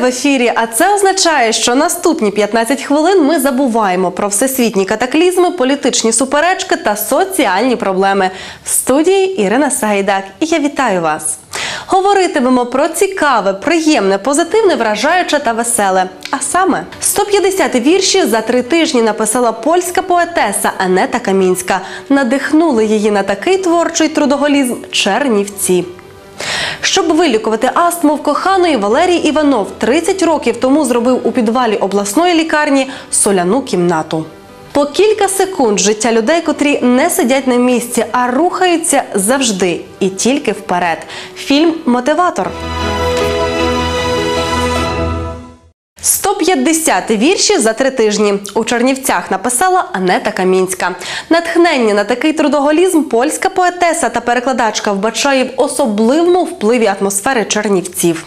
В ефірі, а це означає, що наступні 15 хвилин ми забуваємо про всесвітні катаклізми, політичні суперечки та соціальні проблеми. В студії Ірина Сайдак. І я вітаю вас. Говоритимемо про цікаве, приємне, позитивне, вражаюче та веселе. А саме 150 вірші за три тижні написала польська поетеса Анета Камінська. Надихнули її на такий творчий трудоголізм Чернівці. Щоб вилікувати астму в коханої, Валерій Іванов 30 років тому зробив у підвалі обласної лікарні соляну кімнату. По кілька секунд життя людей, котрі не сидять на місці, а рухаються завжди і тільки вперед. Фільм Мотиватор. 150 віршів за три тижні у Чернівцях написала Анета Камінська. Натхнення на такий трудоголізм польська поетеса та перекладачка вбачає в особливому впливі атмосфери Чернівців.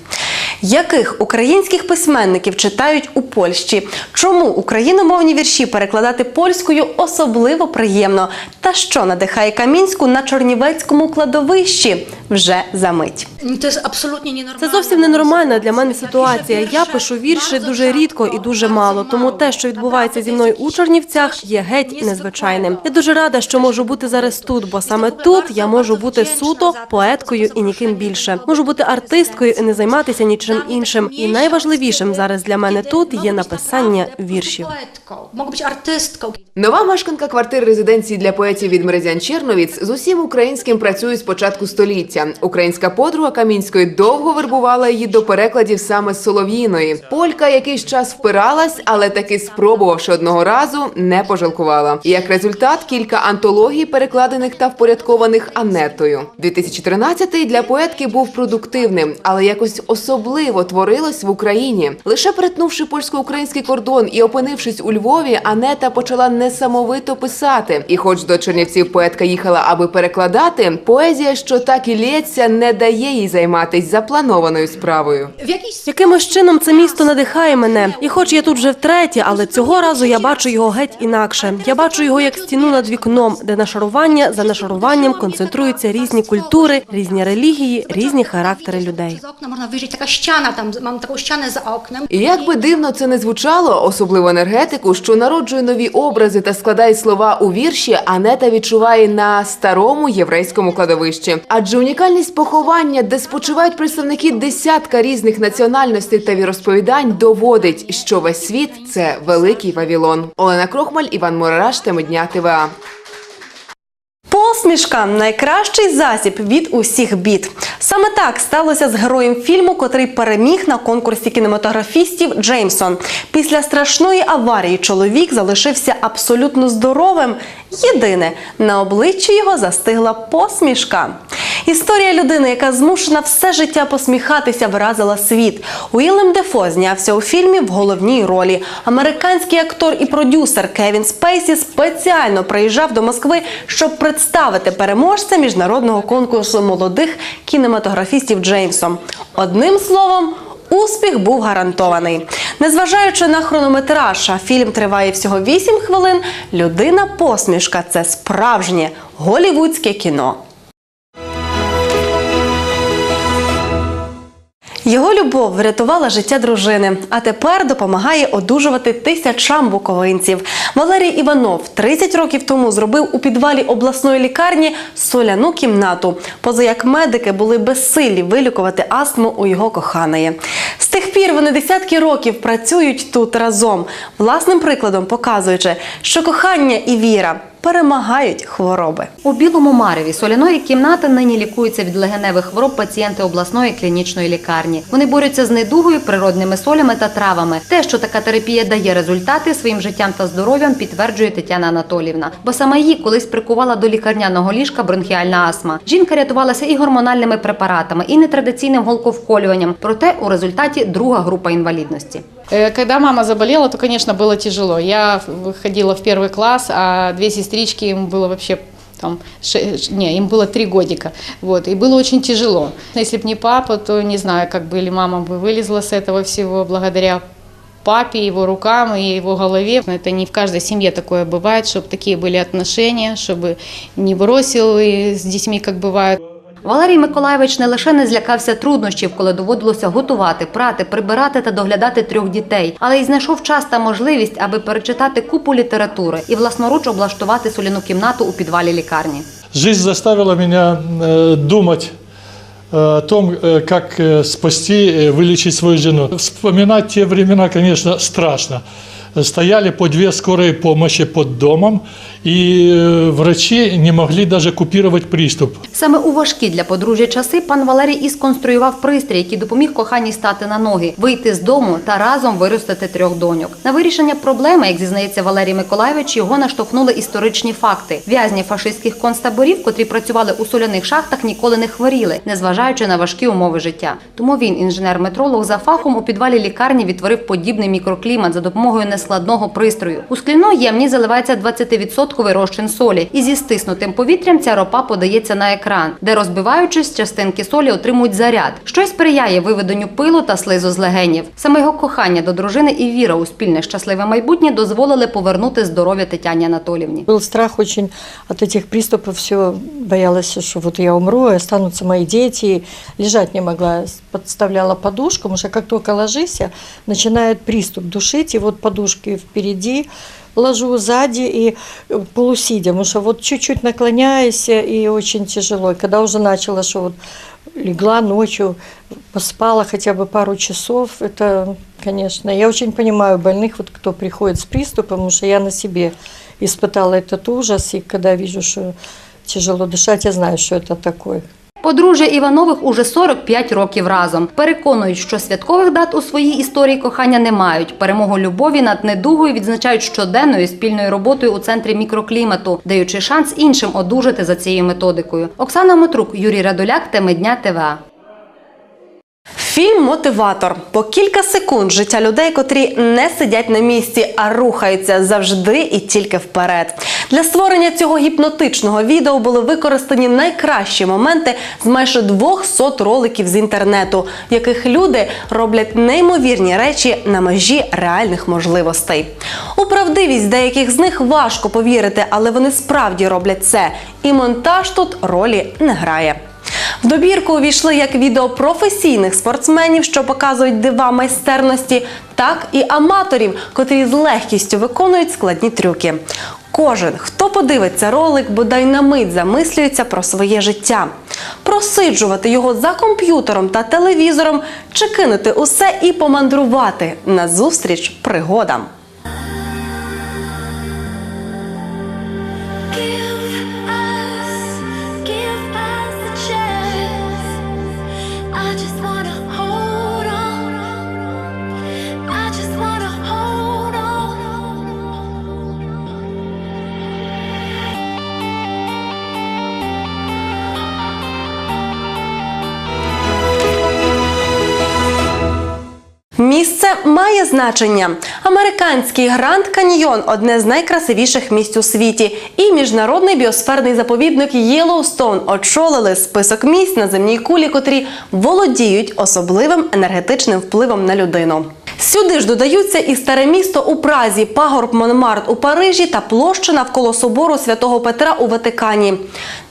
Яких українських письменників читають у Польщі? Чому україномовні вірші перекладати польською особливо приємно? Та що надихає Камінську на Чернівецькому кладовищі? Вже за мить. Nienormalne. Це зовсім ненормальна для мене ситуація. Я пишу вірші дуже рідко і дуже мало. Тому те, що відбувається зі мною у Чернівцях, є геть незвичайним. Я дуже рада, що можу бути зараз тут, бо саме тут я можу бути суто поеткою і ніким більше. Можу бути артисткою і не займатися нічим іншим. І найважливішим зараз для мене тут є написання віршів. Нова мешканка квартири резиденції для поетів від Мерезян Черновіць з усім українським працює з початку століття. Українська подруга Камінської довго вербувала її до перекладів саме з Солов'їної. Полька якийсь час впиралась, але таки спробувавши одного разу, не пожалкувала. Як результат, кілька антологій, перекладених та впорядкованих Анетою. 2013-й для поетки був продуктивним, але якось особливо творилось в Україні. Лише перетнувши польсько-український кордон і опинившись у Львові, Анета почала несамовито писати. І, хоч до Чернівців поетка їхала, аби перекладати, поезія, що так і лється, не дає їй займатись запланованою справою. Якимось чином це місто надихає мене. І хоч я тут вже втретє, але цього разу я бачу його геть інакше. Я бачу його як стіну над вікном, де нашарування за нашаруванням концентруються різні культури, різні релігії, різні характери людей. można wyjrzeć taka ściana, tam mam taką ścianę za oknem. І як би дивно це не звучало, особливо енергетику, що народжує нові образи та складає слова у вірші, Анета відчуває на старому єврейському кладовищі. Адже унікальність поховання, де спочивають представники десятка різних національностей та віросповідань, доводить, що весь світ це великий Вавілон. Олена Крохмаль, Іван Мурараш, теми дня ТВА. Посмішка найкращий засіб від усіх бід. Саме так сталося з героєм фільму, котрий переміг на конкурсі кінематографістів Джеймсон. Після страшної аварії чоловік залишився абсолютно здоровим. Єдине на обличчі його застигла посмішка. Історія людини, яка змушена все життя посміхатися, вразила світ. Уіллем Дефо знявся у фільмі в головній ролі. Американський актор і продюсер Кевін Спейсі спеціально приїжджав до Москви, щоб представити переможця міжнародного конкурсу молодих кінематографістів Джеймсом. Одним словом. Успіх був гарантований. Незважаючи на хронометраж, а фільм триває всього 8 хвилин. Людина посмішка це справжнє голівудське кіно. Його любов врятувала життя дружини, а тепер допомагає одужувати тисячам буковинців. Валерій Іванов 30 років тому зробив у підвалі обласної лікарні соляну кімнату. Поза як медики були безсилі вилікувати астму у його коханої. З тих пір вони десятки років працюють тут разом, власним прикладом показуючи, що кохання і віра перемагають хвороби. У білому мареві соляної кімнати нині лікуються від легеневих хвороб пацієнти обласної клінічної лікарні. Вони борються з недугою, природними солями та травами. Те, що така терапія дає результати своїм життям та здоров'ям, підтверджує Тетяна Анатолівна. Бо саме її колись прикувала до лікарняного ліжка бронхіальна астма. Жінка рятувалася і гормональними препаратами, і нетрадиційним голковколюванням. Проте у результаті друга група інвалідності. Э, Когда мама заболела, то, конечно, было тяжело. Я ходила в первый класс, а две сестрички, им было вообще там, ше- ш- не, им было три годика, вот, и было очень тяжело. Если бы не папа, то не знаю, как бы или мама бы вылезла с этого всего благодаря папе, его рукам и его голове. Это не в каждой семье такое бывает, чтобы такие были отношения, чтобы не бросил и с детьми, как бывает. Валерій Миколаєвич не лише не злякався труднощів, коли доводилося готувати, прати, прибирати та доглядати трьох дітей, але й знайшов час та можливість, аби перечитати купу літератури і власноруч облаштувати соляну кімнату у підвалі лікарні. Жизнь заставила меня э, думать э, о том, э, как э, спасти, э, вылечить свою жену. Вспоминать те времена, конечно, страшно. Стояли по две скорые помощи под домом, и э, врачи не могли даже купировать приступ. Саме у важкі для подружжя часи пан Валерій і сконструював пристрій, який допоміг коханій стати на ноги, вийти з дому та разом виростити трьох доньок. На вирішення проблеми, як зізнається Валерій Миколайович, його наштовхнули історичні факти. В'язні фашистських концтаборів, котрі працювали у соляних шахтах, ніколи не хворіли, незважаючи на важкі умови життя. Тому він, інженер-метролог за фахом, у підвалі лікарні відтворив подібний мікроклімат за допомогою нескладного пристрою. У скляну ємність заливається 20% розчин солі, і зі стиснутим повітрям ця ропа подається на екран, де розбиваючись, частинки солі отримують заряд, що сприяє виведенню пилу та слизу з легенів. Саме його кохання до дружини і віра у спільне щасливе майбутнє дозволили повернути здоров'я Тетяні Анатолівні. Был страх очень от этих приступов, все боялась, что вот я умру, и останутся мои дети. Лежать не могла, подставляла подушку, потому что как только ложишься, начинает приступ душить, и вот подушки впереди, ложу сзади и э, полусидя, потому что вот чуть-чуть наклоняюсь, и очень тяжело. И когда уже начала, что вот легла ночью, поспала хотя бы пару часов, это, конечно, я очень понимаю больных, вот кто приходит с приступом, потому что я на себе испытала этот ужас, и когда вижу, что тяжело дышать, я знаю, что это такое. Подружжя Іванових уже 45 років разом. Переконують, що святкових дат у своїй історії кохання не мають. Перемогу любові над недугою відзначають щоденною спільною роботою у центрі мікроклімату, даючи шанс іншим одужати за цією методикою. Оксана Мотрук, Юрій Радуляк, Теми дня ТВА. Фільм Мотиватор по кілька секунд життя людей, котрі не сидять на місці, а рухаються завжди і тільки вперед. Для створення цього гіпнотичного відео були використані найкращі моменти з майже 200 роликів з інтернету, в яких люди роблять неймовірні речі на межі реальних можливостей. У правдивість деяких з них важко повірити, але вони справді роблять це. І монтаж тут ролі не грає. В добірку увійшли як відео професійних спортсменів, що показують дива майстерності, так і аматорів, котрі з легкістю виконують складні трюки. Кожен, хто подивиться ролик, бодай на мить замислюється про своє життя. Просиджувати його за комп'ютером та телевізором чи кинути усе і помандрувати назустріч пригодам. Місце має значення. Американський Гранд Каньйон одне з найкрасивіших місць у світі. І міжнародний біосферний заповідник Єлоустоун очолили список місць на земній кулі, котрі володіють особливим енергетичним впливом на людину. Сюди ж додаються і старе місто у Празі, пагорб Монмарт у Парижі та площа навколо собору святого Петра у Ватикані.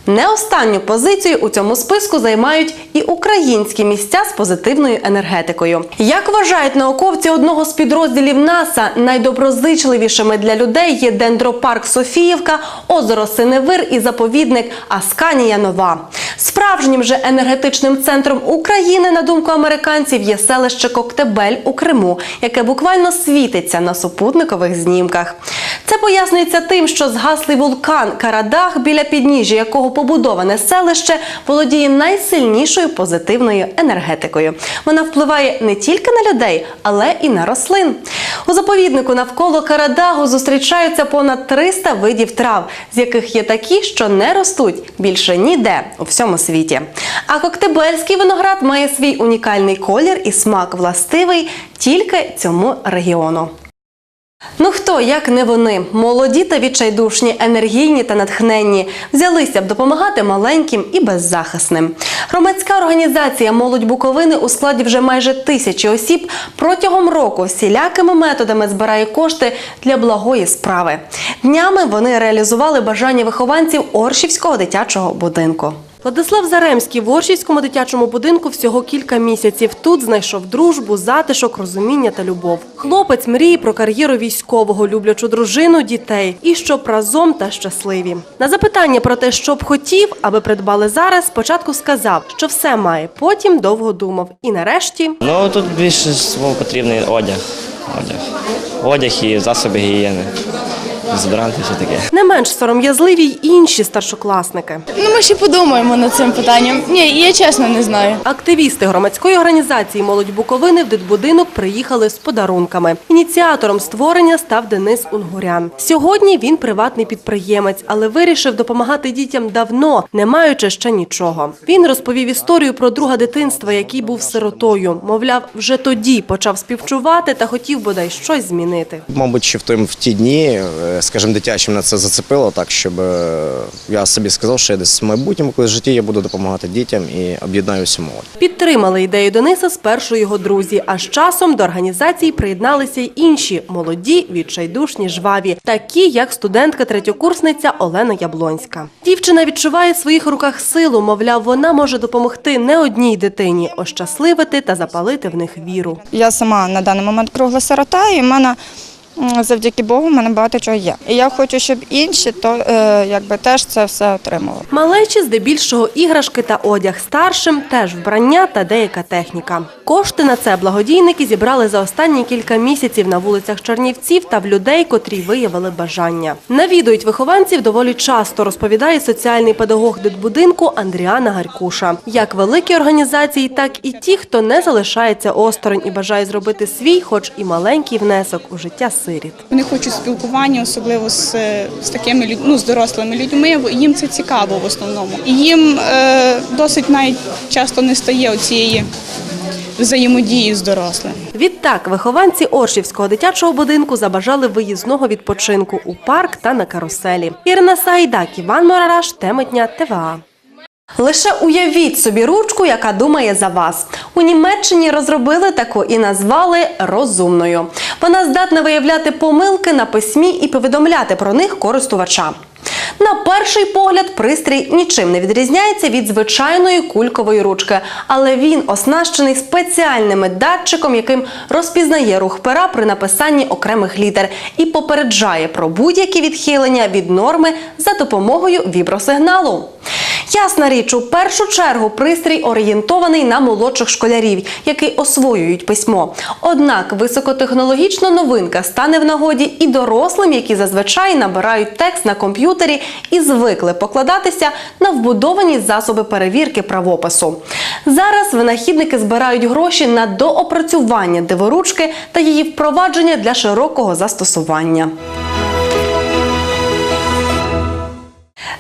Не останню позицію у цьому списку займають і українські місця з позитивною енергетикою. Як вважають науковці одного з підрозділів НАСА, найдоброзичливішими для людей є дендропарк Софіївка, озеро Синевир і заповідник Асканія Нова. Справжнім же енергетичним центром України, на думку американців, є селище Коктебель у Криму, яке буквально світиться на супутникових знімках. Це пояснюється тим, що згаслий вулкан Карадах, біля підніжжя якого побудоване селище, володіє найсильнішою позитивною енергетикою. Вона впливає не тільки на людей, але і на рослин. У заповіднику навколо Карадагу зустрічаються понад 300 видів трав, з яких є такі, що не ростуть більше ніде у всьому світі. А коктебельський виноград має свій унікальний колір і смак властивий тільки цьому регіону. Ну хто, як не вони, молоді та відчайдушні, енергійні та натхненні, взялися б допомагати маленьким і беззахисним. Громадська організація Молодь Буковини у складі вже майже тисячі осіб протягом року всілякими методами збирає кошти для благої справи. Днями вони реалізували бажання вихованців Оршівського дитячого будинку. Владислав Заремський в Оршівському дитячому будинку всього кілька місяців. Тут знайшов дружбу, затишок, розуміння та любов. Хлопець мріє про кар'єру військового, люблячу дружину, дітей і щоб разом та щасливі. На запитання про те, що б хотів, аби придбали зараз, спочатку сказав, що все має. Потім довго думав. І нарешті Ну тут більше потрібний одяг. Одяг. Одяг і засоби гігієни. Дезодоранти, все таке. не менш сором'язливі й інші старшокласники. Ну, ми ще подумаємо над цим питанням. Ні, я чесно не знаю. Активісти громадської організації Молодь Буковини в дитбудинок приїхали з подарунками. Ініціатором створення став Денис Унгурян. Сьогодні він приватний підприємець, але вирішив допомагати дітям давно, не маючи ще нічого. Він розповів історію про друга дитинства, який був сиротою. Мовляв, вже тоді почав співчувати та хотів бодай щось змінити. Мабуть, ще в той в ті дні, е, скажімо, дитячим на це зацепило, так щоб е, я собі сказав, що я десь в майбутньому, коли в житті я буду допомагати дітям і об'єднаю всю молодь. Підтримали ідею Дениса спершу його друзі, а з часом до організації приєдналися й інші молоді, відчайдушні, жваві, такі як студентка третьокурсниця Олена Яблонська. Дівчина відчуває в своїх руках силу, мовляв, вона може допомогти не одній дитині, ощасливити та запалити в них віру. Я сама на даний момент кругла сирота, і в мене завдяки Богу в мене багато чого є. І я хочу, щоб інші то е, якби теж це все отримали. Малечі здебільшого іграшки та одяг старшим, теж вбрання та деяка техніка. Кошти на це благодійники зібрали за останні кілька місяців на вулицях Чернівців та в людей, котрі виявили бажання. Навідують вихованців доволі часто, розповідає соціальний педагог дитбудинку Андріана Гарькуша. Як великі організації, так і ті, хто не залишається осторонь і бажає зробити свій, хоч і маленький внесок у життя сиріт. Вони хочуть спілкування, особливо з, е, з такими ну, з дорослими людьми. Їм це цікаво в основному. І їм е, досить навіть часто не стає цієї взаємодії з дорослим. Відтак, вихованці Оршівського дитячого будинку забажали виїзного відпочинку у парк та на каруселі. Ірина Сайдак, Іван Морараш, Теметня, ТВА. Лише уявіть собі ручку, яка думає за вас. У Німеччині розробили таку і назвали розумною. Вона здатна виявляти помилки на письмі і повідомляти про них користувача. На перший погляд, пристрій нічим не відрізняється від звичайної кулькової ручки, але він оснащений спеціальним датчиком, яким розпізнає рух пера при написанні окремих літер і попереджає про будь-які відхилення від норми за допомогою вібросигналу. Ясна річ, у першу чергу пристрій орієнтований на молодших школярів, які освоюють письмо. Однак високотехнологічна новинка стане в нагоді і дорослим, які зазвичай набирають текст на комп'ютері і звикли покладатися на вбудовані засоби перевірки правопису. Зараз винахідники збирають гроші на доопрацювання диворучки та її впровадження для широкого застосування.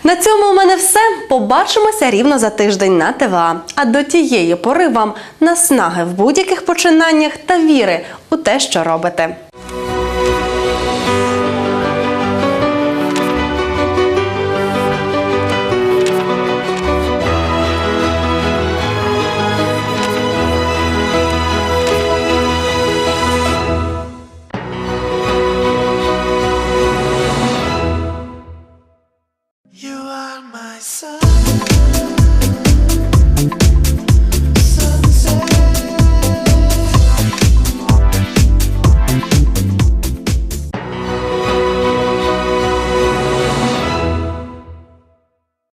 На цьому у мене все. Побачимося рівно за тиждень на ТВА. А до тієї пори вам наснаги в будь-яких починаннях та віри у те, що робите.